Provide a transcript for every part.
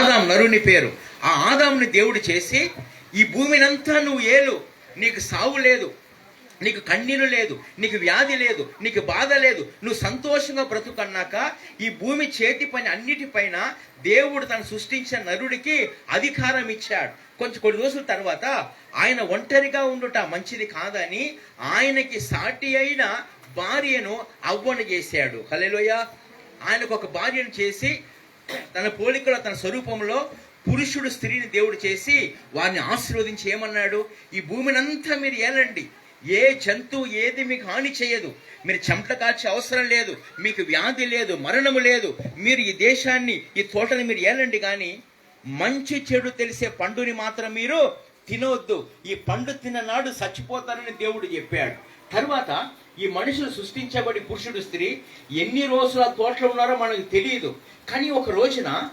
ఆదాం నరుని పేరు. ఆ ఆదాంని దేవుడు చేసి ఈ భూమినంతా నువ్వు ఏలు. నీకు సావు లేదు. నీకు కన్నీరు లేదు. నీకు వ్యాధి లేదు. నీకు బాధ లేదు. నువ్వు సంతోషంగా బ్రతుకన్నాక ఈ భూమి చేతి పని అన్నిటిపైన దేవుడు తను సృష్టించిన నరుడికి అధికారం ఇచ్చాడు. కొంచెం కొన్ని రోజుల తర్వాత ఆయన ఒంటరిగా ఉండుట మంచిది కాదని ఆయనకి సాటి అయిన భార్యను అవ్వను చేశాడు. కలెలోయ ఆయనకు ఒక భార్యను చేసి తన పోలికలో తన స్వరూపంలో పురుషుడు స్త్రీని దేవుడు చేసి వారిని ఆశీర్వదించి ఏమన్నాడు? ఈ భూమినంతా మీరు ఏలండి. ఏ జంతువు ఏది మీకు హాని చేయదు. మీరు చెమట కాల్చే అవసరం లేదు. మీకు వ్యాధి లేదు మరణము లేదు. మీరు ఈ దేశాన్ని ఈ తోటని మీరు ఏలండి కానీ మంచి చెడు తెలిసే పండుని మాత్రం మీరు తినవద్దు ఈ పండు తిన్ననాడు చచ్చిపోతారని దేవుడు చెప్పాడు. తర్వాత ఈ మనుషులు సృష్టించబడి పురుషుడు స్త్రీ ఎన్ని రోజులు ఆ తోటలో ఉన్నారో మనకు తెలియదు. కానీ ఒక రోజున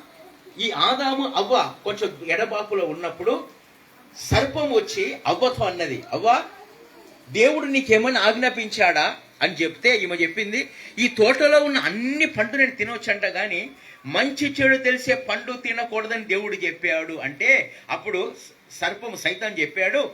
ఈ ఆదాము అవ్వ కొంచెం ఎడబాపులో ఉన్నప్పుడు సర్పం వచ్చి అవ్వతో అన్నది అవ్వ దేవుడు నీకేమని ఆజ్ఞాపించాడా? అని చెప్తే ఈమె చెప్పింది ఈ తోటలో ఉన్న అన్ని పండు నేను తినొచ్చంట కానీ మంచి చెడు తెలిసే పండు తినకూడదని దేవుడు చెప్పాడు. అంటే అప్పుడు సర్పం సైతం చెప్పాడు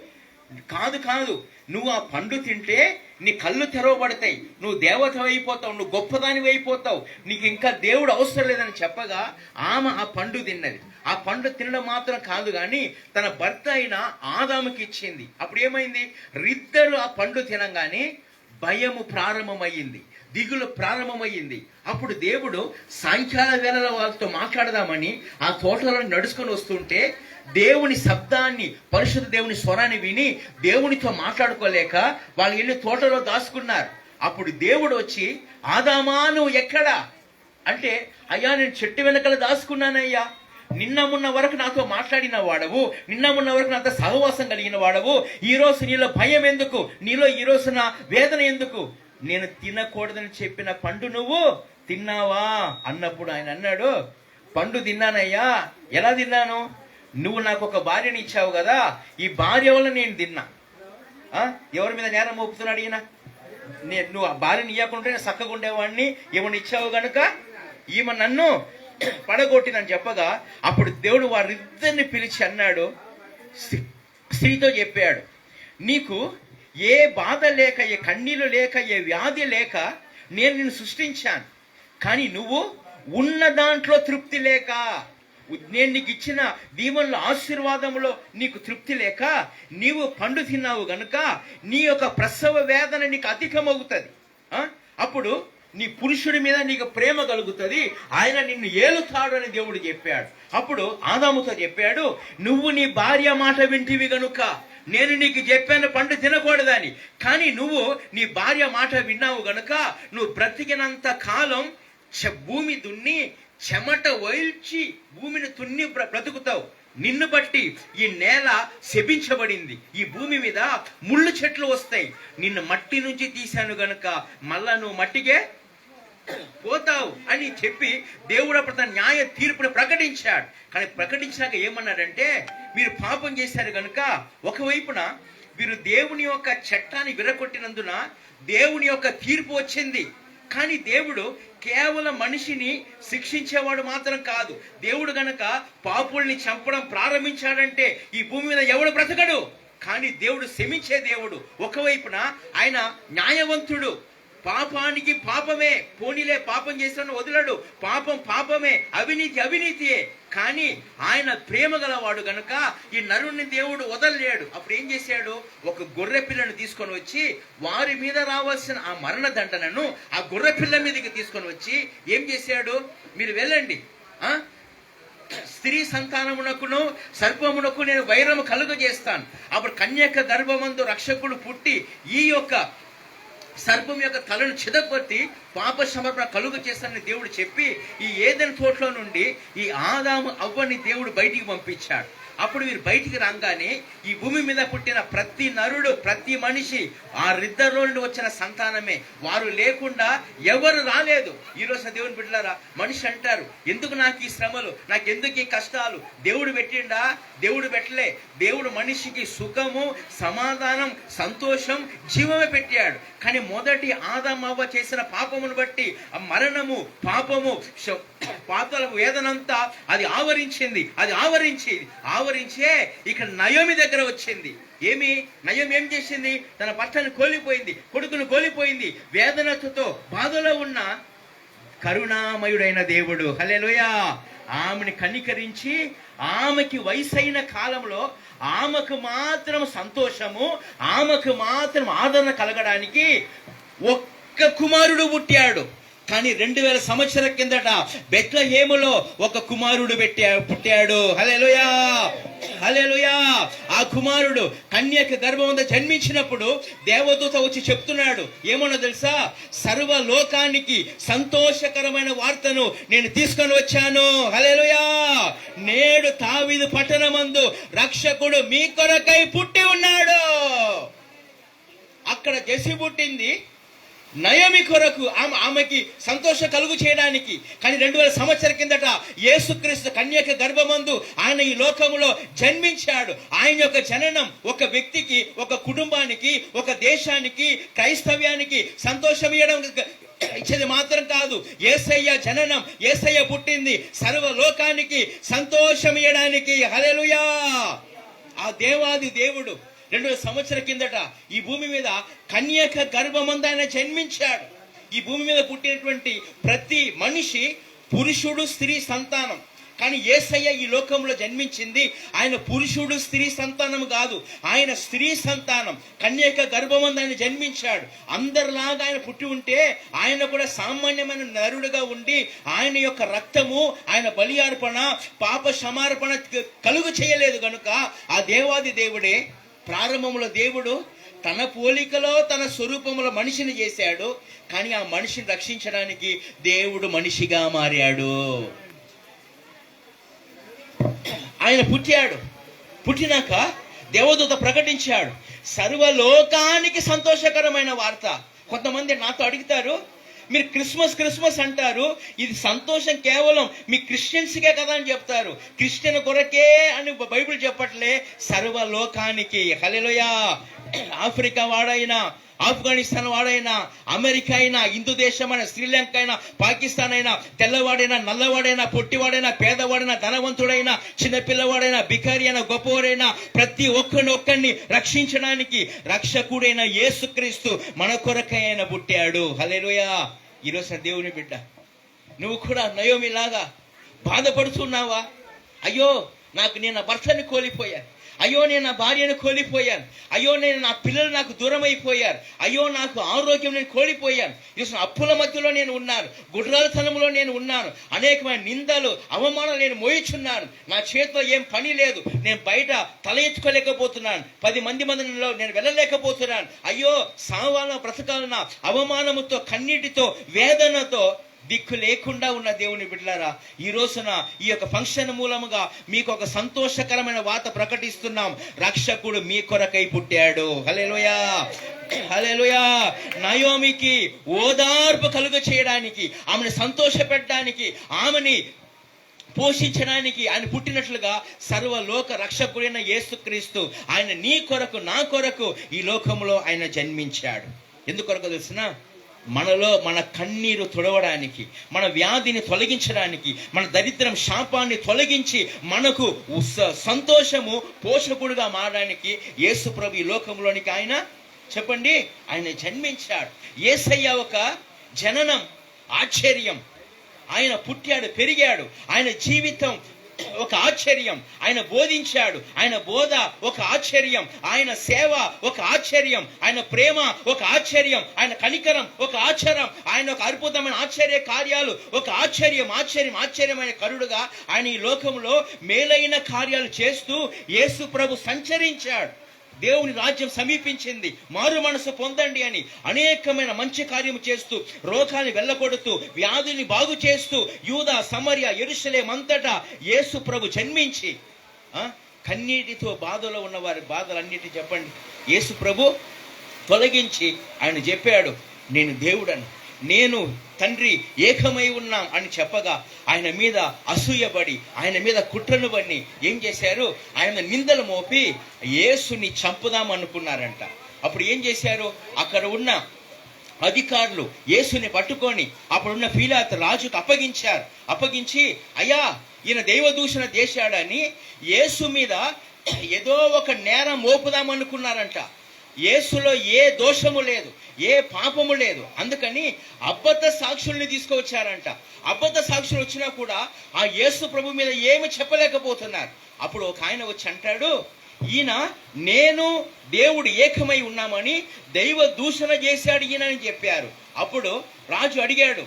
కాదు కాదు నువ్వు ఆ పండు తింటే నీ కళ్ళు తెరవబడతాయి. నువ్వు దేవత అయిపోతావు నువ్వు గొప్పదానివి అయిపోతావు. నీకు ఇంకా దేవుడు అవసరం లేదని చెప్పగా ఆమె ఆ పండు తిన్నది. ఆ పండు తినడం మాత్రం కాదు కానీ తన భర్త అయిన ఆదాముకి ఇచ్చింది. అప్పుడు ఏమైంది? రిద్దరు ఆ పండు తినంగానే భయము ప్రారంభమయ్యింది. దిగులు ప్రారంభమయ్యింది. అప్పుడు దేవుడు సాయంకాల వేళలో వాళ్ళతో మాట్లాడదామని ఆ తోటలో నడుచుకొని వస్తుంటే దేవుని శబ్దాన్ని పరిశుద్ధ దేవుని స్వరాన్ని విని దేవునితో మాట్లాడుకోలేక వాళ్ళు వెళ్ళి తోటలో దాచుకున్నారు. అప్పుడు దేవుడు వచ్చి ఆదామా నువ్వు ఎక్కడా? అంటే అయ్యా నేను చెట్టు వెనకల దాచుకున్నానయ్యా. నిన్న మొన్న వరకు నాతో మాట్లాడిన వాడవు. నిన్న మొన్న వరకు నాతో సహవాసం కలిగిన వాడవు. ఈరోజు నీలో భయం ఎందుకు? నీలో ఈ రోజు నా వేదన ఎందుకు? నేను తినకూడదని చెప్పిన పండు నువ్వు తిన్నావా? అన్నప్పుడు ఆయన అన్నాడు పండు తిన్నానయ్యా. ఎలా తిన్నాను? నువ్వు నాకు ఒక భార్యని ఇచ్చావు కదా ఈ భార్య వల్ల నేను తిన్నా. ఎవరి మీద నేరం మోపుతున్నాడు ఈయన? నేను నువ్వు ఆ భార్యని ఇవ్వకుంటే చక్కగా ఉండేవాడిని ఈమెను ఇచ్చావు గనుక ఈమె నన్ను పడగొట్టినని చెప్పగా అప్పుడు దేవుడు వారిద్దరిని పిలిచి అన్నాడు స్త్రీతో చెప్పాడు నీకు ఏ బాధ లేక ఏ కన్నీళ్ళు లేక ఏ వ్యాధి లేక నేను నిన్ను సృష్టించాను. కానీ నువ్వు ఉన్న దాంట్లో తృప్తి లేక. నేను నీకు ఇచ్చిన దీవెనల ఆశీర్వాదంలో నీకు తృప్తి లేక నీవు పండు తిన్నావు గనుక నీ యొక్క ప్రసవ వేదన నీకు అధికమవుతుంది. అప్పుడు నీ పురుషుడి మీద నీకు ప్రేమ కలుగుతుంది. ఆయన నిన్ను ఏలుతాడు అని దేవుడు చెప్పాడు. అప్పుడు ఆదాముతో చెప్పాడు నువ్వు నీ భార్య మాట వింటివి గనుక. నేను నీకు చెప్పాను పండు తినకూడదని. కానీ నువ్వు నీ భార్య మాట విన్నావు గనుక నువ్వు బ్రతికినంత కాలం భూమి దున్ని చెమట వైల్చి భూమిని తున్ని బ్రతుకుతావు. నిన్ను బట్టి ఈ నేల శపించబడింది. ఈ భూమి మీద ముళ్ళు చెట్లు వస్తాయి. నిన్ను మట్టి నుంచి తీశాను గనుక మళ్ళా నువ్వు మట్టికే పోతావు అని చెప్పి దేవుడు అప్పుడు తన న్యాయ తీర్పుని ప్రకటించాడు. కానీ ప్రకటించాక ఏమన్నాడంటే మీరు పాపం చేశారు కనుక ఒకవైపున వీరు దేవుని యొక్క చట్టాన్ని విరగొట్టినందున దేవుని యొక్క తీర్పు వచ్చింది. కానీ దేవుడు కేవలం మనిషిని శిక్షించేవాడు మాత్రం కాదు. దేవుడు గనక పాపుల్ని చంపడం ప్రారంభించాడంటే ఈ భూమి మీద ఎవడు బ్రతకడు? కానీ దేవుడు శమించే దేవుడు. ఒకవైపున ఆయన న్యాయవంతుడు. పాపానికి పాపమే పోనీలే పాపం చేస్తాను వదలడు. పాపం పాపమే అవినీతి అవినీతియే. కానీ ఆయన ప్రేమ గలవాడు గనుక ఈ నరుణ్ణి దేవుడు వదలలేడు. అప్పుడు ఏం చేశాడు? ఒక గొర్రె పిల్లను తీసుకొని వచ్చి వారి మీద రావాల్సిన ఆ మరణ దండనను ఆ గొర్రె పిల్ల మీదకి తీసుకొని వచ్చి ఏం చేశాడు? మీరు వెళ్ళండి. స్త్రీ సంతానమునకును సర్పమునకు నేను వైరము కలుగజేస్తాను. అప్పుడు కన్యక గర్భమందు రక్షకుడు పుట్టి ఈ యొక్క సర్పం యొక్క తలను చిదగొట్టి పాప సమర్పణ కలుగు చేస్తానని దేవుడు చెప్పి ఈ ఏదైనా తోటలో నుండి ఈ ఆదాము అవ్వని దేవుడు బయటికి పంపించాడు. అప్పుడు వీరు బయటికి రాగానే ఈ భూమి మీద పుట్టిన ప్రతి నరుడు ప్రతి మనిషి ఆ రిద్దరు నుండి వచ్చిన సంతానమే. వారు లేకుండా ఎవరు రాలేదు. ఈ రోజు దేవుని బిడ్డలారా మనిషి అంటారు ఎందుకు నాకు ఈ శ్రమలు? నాకు ఎందుకు ఈ కష్టాలు? దేవుడు పెట్టిండా? దేవుడు పెట్టలే. దేవుడు మనిషికి సుఖము సమాధానం సంతోషం జీవమే పెట్టాడు. కానీ మొదటి ఆదామవ్వ చేసిన పాపమును బట్టి ఆ మరణము పాపము పాతల వేదనంతా అది ఆవరించింది. అది ఆవరించి ఆవరించే ఇక్కడ నయోమి దగ్గర వచ్చింది. ఏమి? నయం ఏం చేసింది? తన భర్తను కోల్పోయింది కొడుకును కోల్పోయింది వేదనతో బాధలో ఉన్న కరుణామయుడైన దేవుడు. హల్లెలూయా! ఆమెని కనికరించి ఆమెకి వయసైన కాలంలో ఆమెకు మాత్రం సంతోషము ఆమెకు మాత్రం ఆదరణ కలగడానికి ఒక్క కుమారుడు పుట్టాడు. కానీ రెండు వేల సంవత్సరాల కిందట బెట్ల బెత్లహేములో ఒక కుమారుడు పెట్టా పుట్టాడు. హలేలుయా హలేలుయా ఆ కుమారుడు కన్యక గర్భమంద జన్మించినప్పుడు దేవదూత వచ్చి చెప్తున్నాడు. ఏమన్నా తెలుసా? సర్వ లోకానికి సంతోషకరమైన వార్తను నేను తీసుకొని వచ్చాను. హలేలుయా నేడు తావిదు పట్టణమందు రక్షకుడు మీ కొరకై పుట్టి ఉన్నాడు. అక్కడ జసి పుట్టింది నయమి కొరకు ఆమె ఆమెకి సంతోషం కలుగు చేయడానికి. కానీ రెండు వేల సంవత్సరాల కిందట యేసుక్రీస్తు కన్యక గర్భమందు ఆయన ఈ లోకంలో జన్మించాడు. ఆయన యొక్క జననం ఒక వ్యక్తికి ఒక కుటుంబానికి ఒక దేశానికి క్రైస్తవ్యానికి సంతోషం ఇవ్వడం ఇచ్చేది మాత్రం కాదు. ఏసయ్య జననం ఏసయ్య పుట్టింది సర్వ లోకానికి సంతోషం ఇవ్వడానికి. హలెలుయా ఆ దేవాది దేవుడు రెండు వేల సంవత్సరాల కిందట ఈ భూమి మీద కన్యక గర్భమందు ఆయన జన్మించాడు. ఈ భూమి మీద పుట్టినటువంటి ప్రతి మనిషి పురుషుడు స్త్రీ సంతానం. కానీ ఏసయ్య ఈ లోకంలో జన్మించింది ఆయన పురుషుడు స్త్రీ సంతానం కాదు. ఆయన స్త్రీ సంతానం. కన్యక గర్భమందు ఆయన జన్మించాడు. అందరిలాగా ఆయన పుట్టి ఉంటే ఆయన కూడా సామాన్యమైన నరుడుగా ఉండి ఆయన యొక్క రక్తము ఆయన బలి అర్పణ పాప సమార్పణ కలుగు చేయలేదు కనుక ఆ దేవాది దేవుడే ప్రారంభంలో దేవుడు తన పోలికలో తన స్వరూపములో మనిషిని చేశాడు కానీ ఆ మనిషిని రక్షించడానికి దేవుడు మనిషిగా మారాడు. ఆయన పుట్టాడు. పుట్టినాక దేవదూత ప్రకటించాడు. సర్వలోకానికి సంతోషకరమైన వార్త. కొంతమంది నాతో అడుగుతారు మీరు క్రిస్మస్ క్రిస్మస్ అంటారు ఇది సంతోషం కేవలం మీ క్రిస్టియన్స్కే కదా అని చెప్తారు. క్రిస్టియన్ కొరకే అని బైబిల్ చెప్పట్లే సర్వలోకానికి హలెలోయా ఆఫ్రికా వాడైనా ఆఫ్ఘనిస్తాన్ వాడైనా అమెరికా అయినా హిందూ దేశమైన శ్రీలంక అయినా పాకిస్తాన్ అయినా తెల్లవాడైనా నల్లవాడైనా పొట్టివాడైనా పేదవాడైనా ధనవంతుడైనా చిన్నపిల్లవాడైనా బికారి అయినా గొప్పవాడైనా ప్రతి ఒక్కరిని ఒక్కరిని రక్షించడానికి రక్షకుడైన యేసుక్రీస్తు మన కొరకై ఆయన పుట్టాడు. హలేరుయా ఈరోజు దేవుని బిడ్డ నువ్వు కూడా నయోమిలాగా బాధపడుతున్నావా? అయ్యో నాకు నేను నా భర్తని కోల్పోయాను. అయ్యో నేను నా భార్యను కోల్పోయాను. అయ్యో నేను నా పిల్లలు నాకు దూరం అయిపోయారు అయ్యో నాకు ఆరోగ్యం నేను కోల్పోయాను. ఈరోజు అప్పుల మధ్యలో నేను ఉన్నాను. గుడ్రాలతనంలో నేను ఉన్నాను. అనేకమైన నిందలు అవమానాలు నేను మోయిచున్నాను. నా చేతిలో ఏం పని లేదు. నేను బయట తల ఎత్తుకోలేకపోతున్నాను. పది మంది మందిలో నేను వెళ్ళలేకపోతున్నాను. అయ్యో సావాల బ్రతకాలన్న అవమానముతో కన్నీటితో వేదనతో దిక్కు లేకుండా ఉన్న దేవుని బిడ్డలారా ఈ రోజున ఈ యొక్క ఫంక్షన్ మూలముగా మీకు ఒక సంతోషకరమైన వాత ప్రకటిస్తున్నాం. రక్షకుడు మీ కొరకై పుట్టాడు. హల్లెలూయా! హలేలుయా నయోమికి ఓదార్పు కలుగ చేయడానికి ఆమెను సంతోషపెట్టడానికి ఆమెని పోషించడానికి ఆయన పుట్టినట్లుగా సర్వలోక రక్షకుడైన యేసుక్రీస్తు ఆయన నీ కొరకు నా కొరకు ఈ లోకంలో ఆయన జన్మించాడు. ఎందుకొరకు తెలిసినా? మనలో మన కన్నీరు తొడవడానికి మన వ్యాధిని తొలగించడానికి మన దరిద్రం శాపాన్ని తొలగించి మనకు సంతోషము పోషకుడుగా మారడానికి యేసు ప్రభు ఈ లోకంలోనికి ఆయన చెప్పండి ఆయన జన్మించాడు. యేసయ్య ఒక జననం ఆశ్చర్యం. ఆయన పుట్టాడు పెరిగాడు. ఆయన జీవితం ఒక ఆశ్చర్యం. ఆయన బోధించాడు. ఆయన బోధ ఒక ఆశ్చర్యం. ఆయన సేవ ఒక ఆశ్చర్యం. ఆయన ప్రేమ ఒక ఆశ్చర్యం. ఆయన కనికరం ఒక ఆశ్చర్యం. ఆయన ఒక అద్భుతమైన ఆశ్చర్య కార్యాలు ఒక ఆశ్చర్యం. ఆశ్చర్యం ఆశ్చర్యమైన కరుడుగా ఆయన ఈ లోకంలో మేలైన కార్యాలు చేస్తూ యేసు ప్రభు సంచరించాడు. దేవుని రాజ్యం సమీపించింది. మారు మనసు పొందండి అని అనేకమైన మంచి కార్యము చేస్తూ రోగాన్ని వెళ్ళగొడుతూ వ్యాధిని బాగు చేస్తూ యూద సమర్య ఎరుసలేం అంతటా యేసు ప్రభు జన్మించి కన్నీటితో బాధలో ఉన్న వారి బాధలన్నిటి చెప్పండి. యేసు ప్రభు తొలగించి ఆయన చెప్పాడు నేను దేవుడను నేను తండ్రి ఏకమై ఉన్నాం అని చెప్పగా ఆయన మీద అసూయపడి ఆయన మీద కుట్రను పడి ఏం చేశారు? ఆయన నిందలు మోపి యేసుని చంపుదాం అనుకున్నారంట. అప్పుడు ఏం చేశారు? అక్కడ ఉన్న అధికారులు యేసుని పట్టుకొని అప్పుడున్న ఫీలాత్ రాజుకు అప్పగించారు. అప్పగించి అయ్యా ఈయన దైవదూషణ చేశాడని యేసు మీద ఏదో ఒక నేరం మోపుదామనుకున్నారంట యేసులో ఏ దోషము లేదు ఏ పాపము లేదు. అందుకని అబద్ధ సాక్షుల్ని తీసుకువచ్చారంట. అబద్ధ సాక్షులు వచ్చినా కూడా ఆ యేసు ప్రభు మీద ఏమి చెప్పలేకపోతున్నారు. అప్పుడు ఒక ఆయన వచ్చి అంటాడు ఈయన నేను దేవుడు ఏకమై ఉన్నామని దైవ దూషణ చేశాడు ఈయన అని చెప్పారు. అప్పుడు రాజు అడిగాడు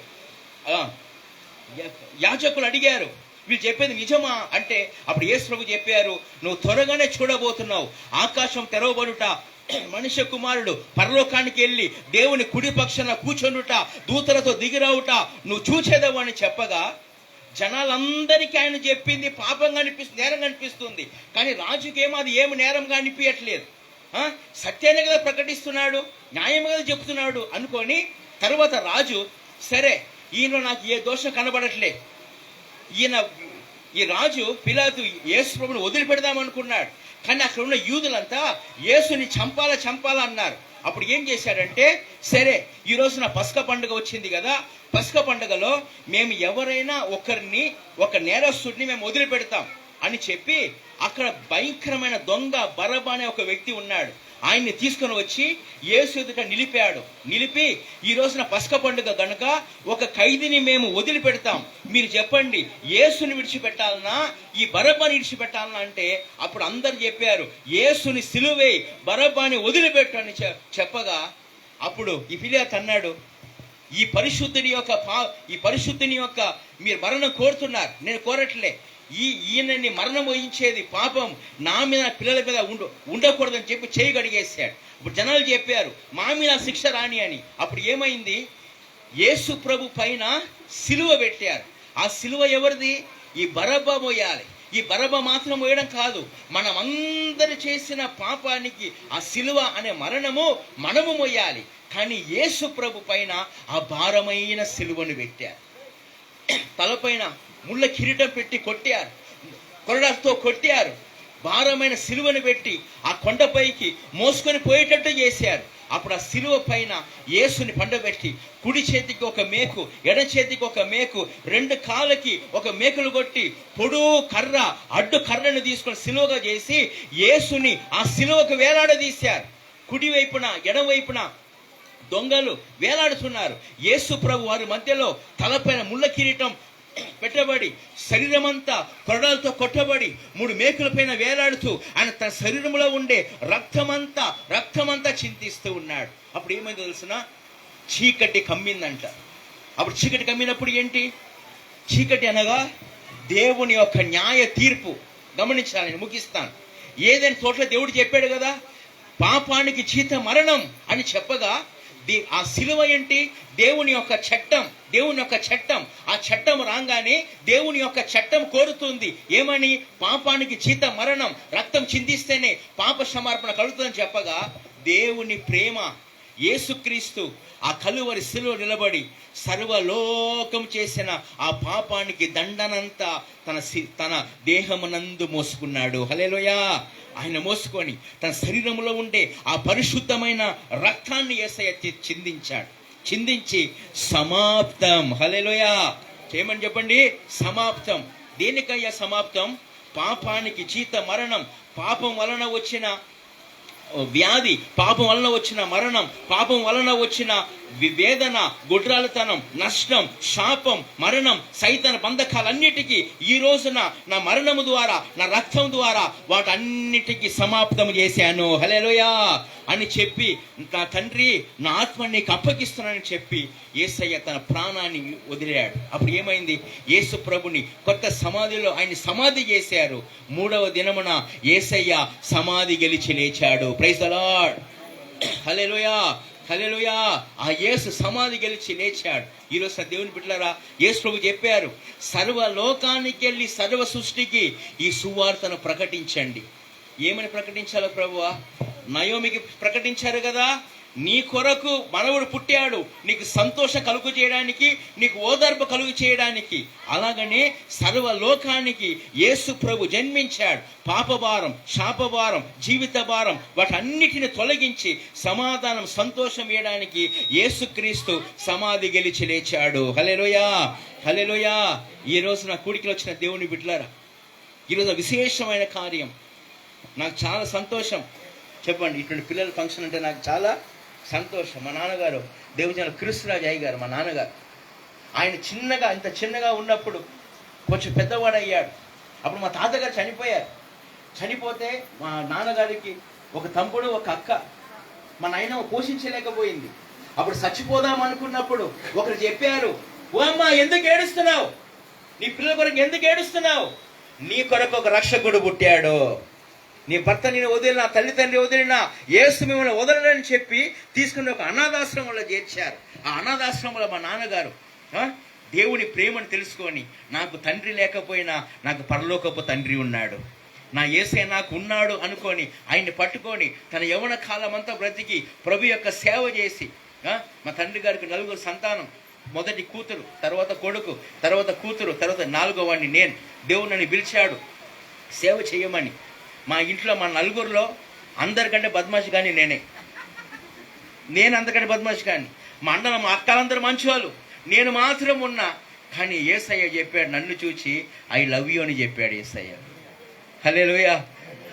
యాచకులు యాజకులు అడిగారు వీళ్ళు చెప్పేది నిజమా? అంటే అప్పుడు యేసు ప్రభు చెప్పారు నువ్వు త్వరగానే చూడబోతున్నావు ఆకాశం తెరవబడుట మనుష్య కుమారుడు పరలోకానికి వెళ్ళి దేవుని కుడి పక్షాన కూర్చొనుట దూతలతో దిగిరావుట నువ్వు చూచేదవు అని చెప్పగా జనాలందరికీ ఆయన చెప్పింది పాపంగా అనిపిస్తుంది నేరంగా అనిపిస్తుంది కానీ రాజుకి ఏమో అది? ఏమి నేరంగా అనిపించట్లేదు సత్యాన్ని కదా ప్రకటిస్తున్నాడు న్యాయం కదా చెప్తున్నాడు అనుకొని తర్వాత రాజు సరే ఈయన నాకు ఏ దోషం కనబడట్లే. ఈయన ఈ రాజు పిలాతు యేసు ప్రభుని వదిలిపెడదాం అనుకున్నాడు. కానీ అక్కడ ఉన్న యూదులంతా యేసుని చంపాల చంపాలా అన్నారు. అప్పుడు ఏం చేశాడంటే సరే ఈరోజున రోజున పసక పండుగ వచ్చింది కదా పసక పండుగలో మేము ఎవరైనా ఒకరిని ఒక నేరస్తుడిని మేము వదిలిపెడతాం అని చెప్పి అక్కడ భయంకరమైన దొంగ బరబ అనే ఒక వ్యక్తి ఉన్నాడు. ఆయన్ని తీసుకొని వచ్చి యేసు ఎదుట నిలిపాడు. నిలిపి ఈ రోజున పసక పండుగ గనుక ఒక ఖైదీని మేము వదిలిపెడతాం. మీరు చెప్పండి యేసుని విడిచిపెట్టాలనా? ఈ బరబాని విడిచిపెట్టాలనా అంటే అప్పుడు అందరు చెప్పారు యేసుని సిలువే బరబాని వదిలిపెట్టు అని చె- చెప్పగా అప్పుడు ఈ ఫిలియాత్ అన్నాడు ఈ పరిశుద్ధుని యొక్క పా ఈ పరిశుద్ధుని యొక్క మీరు మరణం కోరుతున్నారు. నేను కోరట్లే. ఈ ఈయనని మరణం వహించేది పాపం నా మీద పిల్లల మీద ఉండ ఉండకూడదని చెప్పి చేయగడిగేసాడు ఇప్పుడు జనాలు చెప్పారు మా మీద శిక్ష రాని అని. అప్పుడు ఏమైంది? యేసు ప్రభు పైన సిలువ పెట్టారు. ఆ సిలువ ఎవరిది? ఈ బరబ్బ మోయాలి ఈ బరబ్బ మాత్రం మోయడం కాదు. మనం చేసిన పాపానికి ఆ సిలువ అనే మరణము మనము మోయాలి కానీ యేసు ప్రభు పైన ఆ భారమైన సిలువను పెట్టారు. తలపైన ముళ్ళ కిరీటం పెట్టి కొట్టారు. కొరడాలతో కొట్టారు. భారమైన సిలువను పెట్టి ఆ కొండపైకి మోసుకొని పోయేటట్టు చేశారు. అప్పుడు ఆ సిలువ పైన యేసుని పండబెట్టి కుడి చేతికి ఒక మేకు ఎడ చేతికి ఒక మేకు రెండు కాళ్ళకి ఒక మేకులు కొట్టి పొడు కర్ర అడ్డు కర్రను తీసుకొని సిలువగా చేసి యేసుని ఆ సిలువకు వేలాడదీశారు. కుడి వైపున ఎడవైపున దొంగలు వేలాడుతున్నారు. యేసు ప్రభు వారి మధ్యలో తలపైన ముళ్ళ కిరీటం పెట్టబడి శరీరమంతా కొరడాలతో కొట్టబడి మూడు మేకుల పైన వేలాడుతూ ఆయన తన శరీరంలో ఉండే రక్తమంతా రక్తమంతా చింతిస్తూ ఉన్నాడు. అప్పుడు ఏమైందో తెలిసిన? చీకటి కమ్మిందంట. అప్పుడు చీకటి కమ్మినప్పుడు ఏంటి? చీకటి అనగా దేవుని యొక్క న్యాయ తీర్పు. గమనించాలి నేను ముగిస్తాను. ఏదైనా చోట్ల దేవుడు చెప్పాడు కదా పాపానికి చీత మరణం అని చెప్పగా దీ ఆ సిలువ ఏంటి? దేవుని యొక్క చట్టం దేవుని యొక్క చట్టం. ఆ చట్టం రాగానే దేవుని యొక్క చట్టం కోరుతుంది. ఏమని? పాపానికి చీత మరణం రక్తం చిందిస్తేనే పాప సమర్పణ కలుగుతుందని చెప్పగా దేవుని ప్రేమ యేసుక్రీస్తు ఆ కలువరి శిలువ నిలబడి సర్వలోకం చేసిన ఆ పాపానికి దండనంతా తన సి- తన దేహమునందు మోసుకున్నాడు. హలేలోయా ఆయన మోసుకొని తన శరీరంలో ఉండే ఆ పరిశుద్ధమైన రక్తాన్ని ఏసయ చిందించాడు. చిందించి సమాప్తం. హలేలోయా చేయమని చెప్పండి? సమాప్తం. దేనికయ్యా సమాప్తం? పాపానికి చీత మరణం. పాపం వలన వచ్చిన వ్యాధి పాపం వలన వచ్చిన మరణం పాపం వలన వచ్చిన వేదన గుడ్రాలతనం నష్టం శాపం మరణం సైతన బంధకాలన్నిటికీ ఈ రోజున నా మరణము ద్వారా నా రక్తం ద్వారా వాటన్నిటికీ సమాప్తం చేశాను. హలేలోయా అని చెప్పి నా తండ్రి నా ఆత్మ నీకు అప్పగిస్తున్నానని చెప్పి ఏసయ్య తన ప్రాణాన్ని వదిలాడు. అప్పుడు ఏమైంది? యేసు ప్రభుని కొత్త సమాధిలో ఆయన సమాధి చేశారు. మూడవ దినమున ఏసయ్య సమాధి గెలిచి లేచాడు. ప్రైజ్ అలాడ్ లార్డ్! హలెలుయా ఆ యేసు సమాధి గెలిచి లేచాడు. ఈరోజు దేవుని బిడ్డలారా యేసు ప్రభు చెప్పారు సర్వ లోకానికి వెళ్ళి సర్వ సృష్టికి ఈ సువార్తను ప్రకటించండి. ఏమని ప్రకటించాలో ప్రభువా? నయోమికి ప్రకటించారు కదా నీ కొరకు మనవుడు పుట్టాడు. నీకు సంతోషం కలుగు చేయడానికి నీకు ఓదార్పు కలుగు చేయడానికి. అలాగనే సర్వలోకానికి యేసు ప్రభు జన్మించాడు. పాపభారం శాపభారం జీవిత భారం వాటన్నిటిని తొలగించి సమాధానం సంతోషం ఇవ్వడానికి యేసుక్రీస్తు సమాధి గెలిచి లేచాడు. హలెలోయా హలెలోయా ఈ రోజు నా కూడికి వచ్చిన దేవుని బిడ్డలారా ఈరోజు విశేషమైన కార్యం. నాకు చాలా సంతోషం. చెప్పండి ఇటువంటి పిల్లల ఫంక్షన్ అంటే నాకు చాలా సంతోషం. మా నాన్నగారు దేవజన కృష్ణరాజు అయ్య గారు మా నాన్నగారు. ఆయన చిన్నగా ఇంత చిన్నగా ఉన్నప్పుడు కొంచెం పెద్దవాడు అయ్యాడు అప్పుడు మా తాతగారు చనిపోయారు. చనిపోతే మా నాన్నగారికి ఒక తమ్ముడు ఒక అక్క మా నాయన పోషించలేకపోయింది. అప్పుడు చచ్చిపోదాం అనుకున్నప్పుడు ఒకరు చెప్పారు ఓ అమ్మా ఎందుకు ఏడుస్తున్నావు? నీ పిల్లల కొరకు ఎందుకు ఏడుస్తున్నావు? నీ కొరకు ఒక రక్షకుడు పుట్టాడు. నీ భర్త నేను వదిలినా తల్లిదండ్రి వదిలినా ఏసు మిమ్మల్ని వదలడని చెప్పి తీసుకుని ఒక అనాథాశ్రమంలో చేర్చారు. ఆ అనాథాశ్రమంలో మా నాన్నగారు దేవుని ప్రేమను తెలుసుకొని నాకు తండ్రి లేకపోయినా నాకు పరలోకపు తండ్రి ఉన్నాడు. నా ఏసే నాకు ఉన్నాడు అనుకొని ఆయన్ని పట్టుకొని తన యవన కాలం అంతా బ్రతికి ప్రభు యొక్క సేవ చేసి మా తండ్రి గారికి నలుగురు సంతానం మొదటి కూతురు తర్వాత కొడుకు తర్వాత కూతురు తర్వాత నాలుగో వాడిని నేను దేవుడు నన్ను పిలిచాడు సేవ చేయమని. మా ఇంట్లో మా నలుగురిలో అందరికంటే బద్మాషి కానీ నేనే. నేను అందరికంటే బద్మాషి కానీ. మా అన్న మా అక్కలందరూ మంచివాళ్ళు. నేను మాత్రం ఉన్నా. కానీ ఏసయ్య చెప్పాడు నన్ను చూచి ఐ లవ్ యూ అని చెప్పాడు ఏసయ్య. హలే లోయ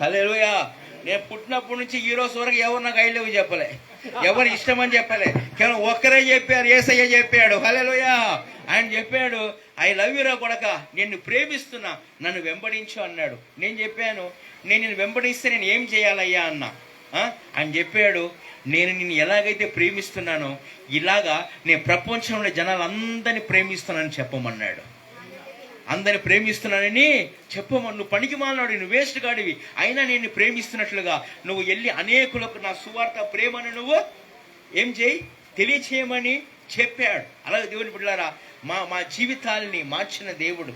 హలే లోయా నేను పుట్టినప్పటి నుంచి ఈ రోజు వరకు ఎవరు నాకు ఐ చెప్పలే. ఎవరు ఇష్టం అని చెప్పలే. కేవలం ఒక్కరే చెప్పారు ఏసయ్య చెప్పాడు హలోయా ఆయన చెప్పాడు. ఐ లవ్ యూరా కొడక నిన్ను ప్రేమిస్తున్నా నన్ను వెంబడించు అన్నాడు. నేను చెప్పాను నేను నిన్ను వెంబడిస్తే నేను ఏం చేయాలయ్యా అన్నా. ఆయన చెప్పాడు. నేను నిన్ను ఎలాగైతే ప్రేమిస్తున్నానో ఇలాగా నేను ప్రపంచంలో జనాలందరినీ ప్రేమిస్తున్నానని చెప్పమన్నాడు. అందరిని ప్రేమిస్తున్నానని చెప్పమ నువ్వు పనికి మాలినాడు నువ్వు వేస్ట్ గాడివి అయినా నేను ప్రేమిస్తున్నట్లుగా నువ్వు వెళ్ళి అనేకులకు నా సువార్త ప్రేమను నువ్వు ఏం చేయి? తెలియచేయమని చెప్పాడు. అలాగే దేవుని బిడ్డారా మా మా జీవితాల్ని మార్చిన దేవుడు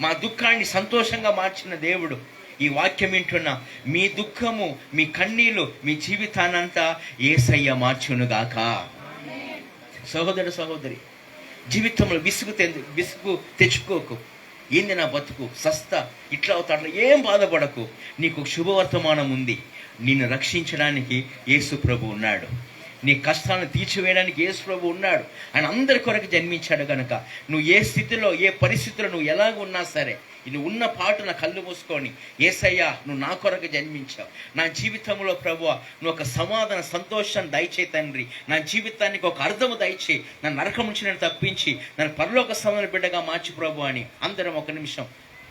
మా దుఃఖాన్ని సంతోషంగా మార్చిన దేవుడు. ఈ వాక్యం వింటున్న మీ దుఃఖము మీ కన్నీళ్ళు మీ జీవితానంతా ఏసయ్య మార్చునుగాక. సహోదరు సహోదరి జీవితంలో విసుగు తెందు విసుగు తెచ్చుకోకు. ఏంది నా బతుకు? సస్త ఇట్లా అవుతాడు ఏం బాధపడకు. నీకు శుభవర్తమానం ఉంది. నిన్ను రక్షించడానికి యేసు ప్రభు ఉన్నాడు. నీ కష్టాలను తీర్చివేయడానికి యేసు ప్రభు ఉన్నాడు. ఆయన అందరి కొరకు జన్మించాడు కనుక నువ్వు ఏ స్థితిలో ఏ పరిస్థితిలో నువ్వు ఎలాగ ఉన్నా సరే నువ్వు ఉన్న పాటు నా కళ్ళు మూసుకొని ఏసయ్యా నువ్వు నా కొరకు జన్మించావు. నా జీవితంలో ప్రభు నువ్వు ఒక సమాధాన సంతోషాన్ని దయచే తండ్రి. నా జీవితానికి ఒక అర్థము దయచే నన్ను నరకం నుంచి నేను తప్పించి నన్ను పరలోక సమాన బిడ్డగా మార్చి ప్రభు అని అందరం ఒక నిమిషం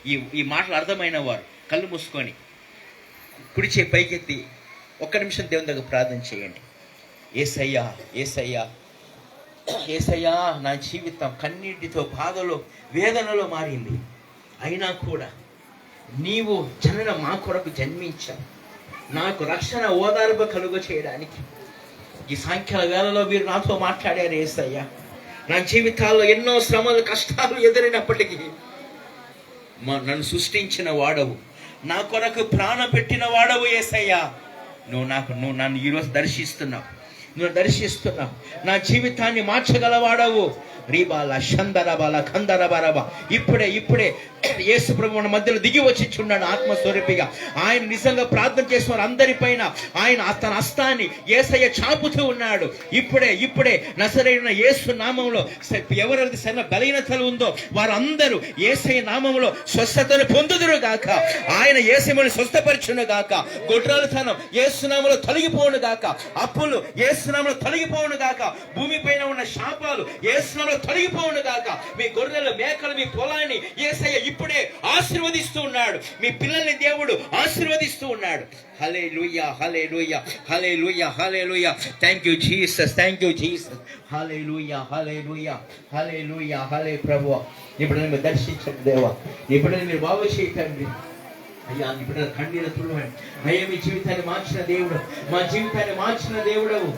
ఈ ఈ మాటలు అర్థమైన వారు కళ్ళు మూసుకొని కుడిచే పైకెత్తి ఒక్క నిమిషం దేవుని దగ్గర ప్రార్థన చేయండి. ఏసయ్యా ఏసయ్యా ఏసయ్యా నా జీవితం కన్నీటితో బాధలో వేదనలో మారింది. అయినా కూడా నీవు జనన మా కొరకు జన్మించావు. నాకు రక్షణ ఓదార్పు కలుగు చేయడానికి. ఈ సాయంకాల వేళలో మీరు నాతో మాట్లాడారు ఏసయ్యా. నా జీవితాల్లో ఎన్నో శ్రమలు కష్టాలు ఎదురైనప్పటికీ మా నన్ను సృష్టించిన వాడవు. నా కొరకు ప్రాణ పెట్టిన వాడవు ఏసయ్యా. నువ్వు నాకు నువ్వు నన్ను ఈరోజు దర్శిస్తున్నావు. నువ్వు దర్శిస్తున్నావు. నా జీవితాన్ని మార్చగలవాడవు. రీబాల షందరబాల కందరబరబ. ఇప్పుడే ఇప్పుడే యేసు ప్రభు మన మధ్యలో దిగి వచ్చి చున్నాడు ఆత్మస్వరూపిగా. ఆయన నిజంగా ప్రార్థన చేసిన వారు అందరిపైన ఆయన తన హస్తాన్ని ఏసయ్య చాపుతూ ఉన్నాడు. ఇప్పుడే ఇప్పుడే నసరైన యేసు నామంలో ఎవరైతే సరైన బలహీనతలు ఉందో వారందరూ ఏసయ్య నామంలో స్వస్థతను పొందుదురు గాక ఆయన ఏసమని స్వస్థపరచును గాక గొడ్రాలతనం ఏసునామలో తొలగిపోవును గాక అప్పులు ఏసునామలో తొలగిపోవును గాక భూమిపైన ఉన్న శాపాలు ఏసునామలో తొలగిపోను గాక మీ గొర్రెలు మేకలు మీ పొలాన్ని ఏసయ్య ఇప్పుడే ఆశీర్వదిస్తూ ఉన్నాడు. మీ పిల్లల్ని దేవుడు ఆశీర్వదిస్తూ ఉన్నాడు. హలే లూయ హలే లూయ hallelujah hallelujah thank you Jesus thank you Jesus hallelujah hallelujah లూయ హలే లూయ హలే ప్రభు ఇప్పుడు మీరు దర్శించండి దేవా. ఇప్పుడు మీరు బాగు చేయకండి. అయ్యా ఇప్పుడు కన్నీరు తుడవండి. అయ్యా మీ జీవితాన్ని మార్చిన దేవుడు. మా జీవితాన్ని మార్చిన దేవుడవు.